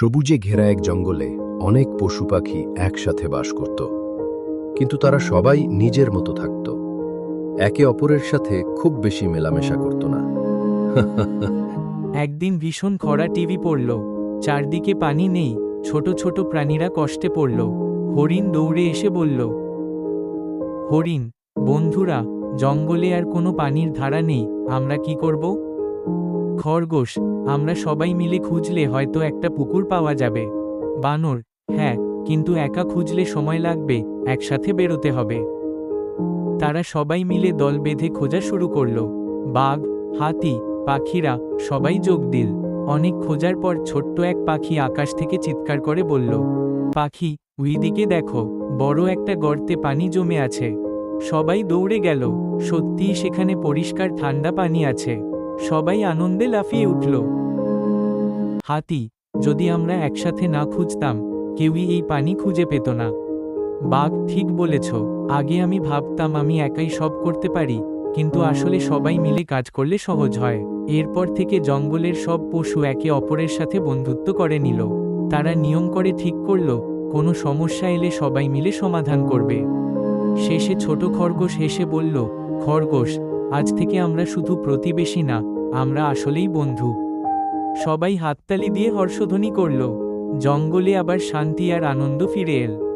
সবুজে ঘেরা এক জঙ্গলে অনেক পশু পাখি একসাথে বাস করত। কিন্তু তারা সবাই নিজের মতো থাকত। একে অপরের সাথে খুব বেশি মেলামেশা করত না। একদিন ভীষণ খরা টিভি পড়ল। চারদিকে পানি নেই। ছোট ছোট প্রাণীরা কষ্টে পড়ল। হরিণ দৌড়ে এসে বলল, হরিণ, বন্ধুরা, জঙ্গলে আর কোনো পানির ধারা নেই। আমরা কি করব? খরগোশ আমরা সবাই মিলে খুঁজলে হয়তো একটা পুকুর পাওয়া যাবে। বানর হ্যাঁ কিন্তু একা খুঁজলে সময় লাগবে, একসাথে বেরোতে হবে। তারা সবাই মিলে দল বেঁধে খোঁজা শুরু করল। বাঘ, হাতি, পাখিরা, সবাই যোগ দিল। অনেক খোঁজার পর ছোট্ট এক পাখি আকাশ থেকে চিৎকার করে বলল, পাখি উইদিকে দেখো, বড় একটা গর্তে পানি জমে আছে। সবাই দৌড়ে গেল, সত্যিই সেখানে পরিষ্কার ঠান্ডা পানি আছে। সবাই আনন্দে লাফিয়ে উঠল। হাতি, যদি আমরা একসাথে না খুঁজতাম, কেউই এই পানি খুঁজে পেত না। বাঘ, ঠিক বলেছ, আগে আমি ভাবতাম আমি একাই সব করতে পারি, কিন্তু আসলে সবাই মিলে কাজ করলে সহজ হয়। এরপর থেকে জঙ্গলের সব পশু একে অপরের সাথে বন্ধুত্ব করে নিল। তারা নিয়ম করে ঠিক করল, কোনো সমস্যা এলে সবাই মিলে সমাধান করবে। শেষে ছোট খরগোশ হেসে বলল, খরগোশ আজ থেকে আমরা শুধু প্রতিবেশী না, আমরা আসলেই বন্ধু। সবাই হাততালি দিয়ে হর্ষধ্বনি করল। জঙ্গলে আবার শান্তি আর আনন্দ ফিরে এল।